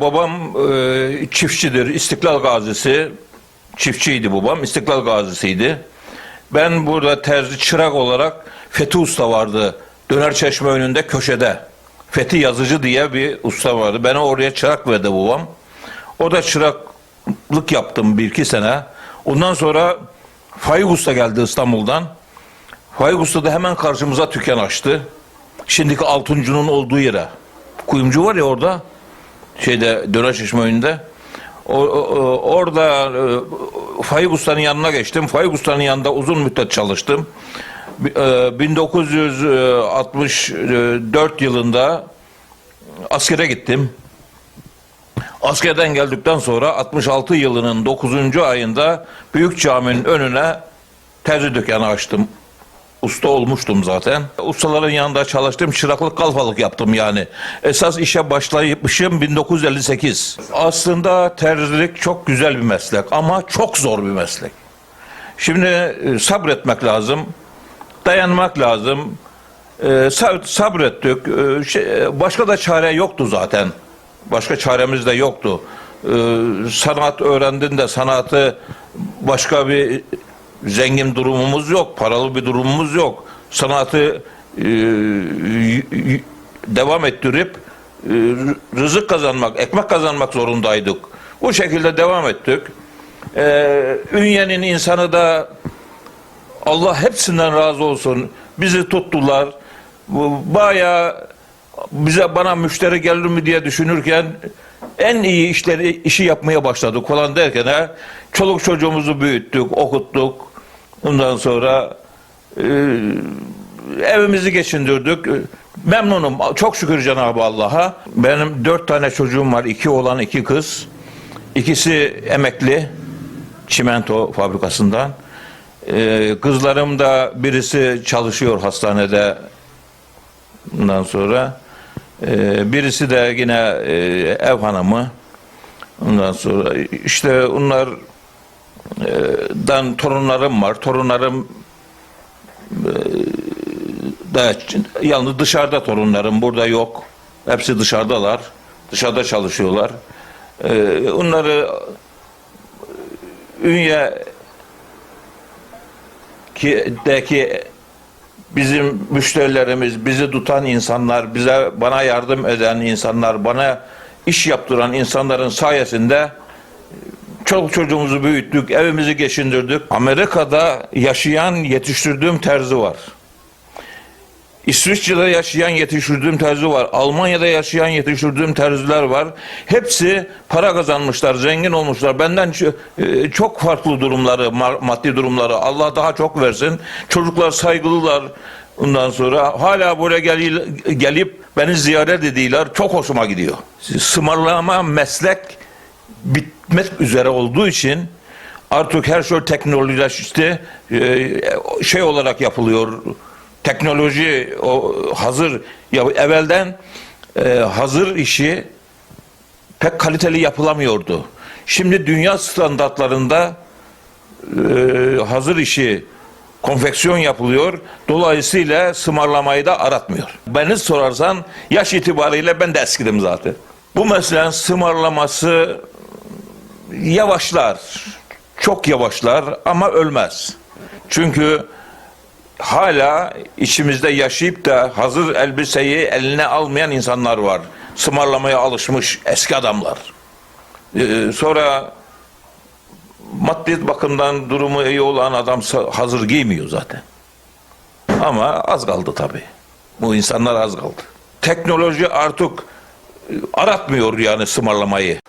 Babam e, çiftçidir, İstiklal Gazisi. Çiftçiydi babam, İstiklal Gazisiydi. Ben burada terzi çırak olarak Fethi Usta vardı. Döner Çeşme önünde köşede. Fethi Yazıcı diye bir usta vardı. Beni oraya çırak verdi babam. O da çıraklık yaptım bir iki sene. Ondan sonra Faik Usta geldi İstanbul'dan. Faik Usta da hemen karşımıza dükkan açtı. Şimdiki Altuncu'nun olduğu yere. Kuyumcu var ya orada. Şeyde Döner Çeşme önünde. O, o- orada e, Faik Usta'nın yanına geçtim. Faik Usta'nın yanında uzun müddet çalıştım. E, 1964 yılında askere gittim. Askerden geldikten sonra 66 yılının 9. ayında Büyük Cami'nin önüne terzi dükkanı açtım. Usta olmuştum zaten. Ustaların yanında çalıştım. Çıraklık kalfalık yaptım yani. Esas işe başlayışım 1958. Aslında terzilik çok güzel bir meslek ama çok zor bir meslek. Şimdi e, sabretmek lazım. Dayanmak lazım. E, sab- sabrettik. E, şey, başka da çare yoktu zaten. Başka çaremiz de yoktu. Sanat öğrendin de sanatı başka bir zengin durumumuz yok. Paralı bir durumumuz yok. Sanatı e, devam ettirip e, rızık kazanmak, ekmek kazanmak zorundaydık. Bu şekilde devam ettik. E, Ünye'nin insanı da Allah hepsinden razı olsun. Bizi tuttular. Bu Bayağı bize bana müşteri gelir mi diye düşünürken en iyi işleri işi yapmaya başladık falan derken ha, çoluk çocuğumuzu büyüttük, okuttuk. Ondan sonra e, evimizi geçindirdik. Memnunum. Çok şükür Cenab-ı Allah'a. Benim dört tane çocuğum var. iki oğlan, iki kız. İkisi emekli. Çimento fabrikasından. Ee, kızlarım da birisi çalışıyor hastanede bundan sonra. Ee, birisi de yine e, ev hanımı. Ondan sonra işte onlar dan torunlarım var. Torunlarım da yalnız dışarıda torunlarım burada yok. Hepsi dışarıdalar. Dışarıda çalışıyorlar. Onları Ünye ki deki bizim müşterilerimiz, bizi tutan insanlar, bize bana yardım eden insanlar, bana iş yaptıran insanların sayesinde çok çocuğumuzu büyüttük, evimizi geçindirdik. Amerika'da yaşayan, yetiştirdiğim terzi var. İsviçre'de yaşayan yetiştirdiğim terzi var. Almanya'da yaşayan yetiştirdiğim terziler var. Hepsi para kazanmışlar, zengin olmuşlar. Benden e, çok farklı durumları, ma- maddi durumları. Allah daha çok versin. Çocuklar saygılılar. Ondan sonra hala buraya gel- gelip beni ziyaret ediyorlar. Çok hoşuma gidiyor. Sımarlama meslek bitmek üzere olduğu için artık her şey teknolojileşti. Ee, şey olarak yapılıyor. Teknoloji o hazır ya evvelden e, hazır işi pek kaliteli yapılamıyordu. Şimdi dünya standartlarında e, hazır işi konfeksiyon yapılıyor. Dolayısıyla sımarlamayı da aratmıyor. Beni sorarsan yaş itibariyle ben de eskidim zaten. Bu mesleğin sımarlaması yavaşlar. Çok yavaşlar ama ölmez. Çünkü hala içimizde yaşayıp da hazır elbiseyi eline almayan insanlar var. Sımarlamaya alışmış eski adamlar. Ee, sonra maddi bakımdan durumu iyi olan adam hazır giymiyor zaten. Ama az kaldı tabii. Bu insanlar az kaldı. Teknoloji artık e, aratmıyor yani sımarlamayı.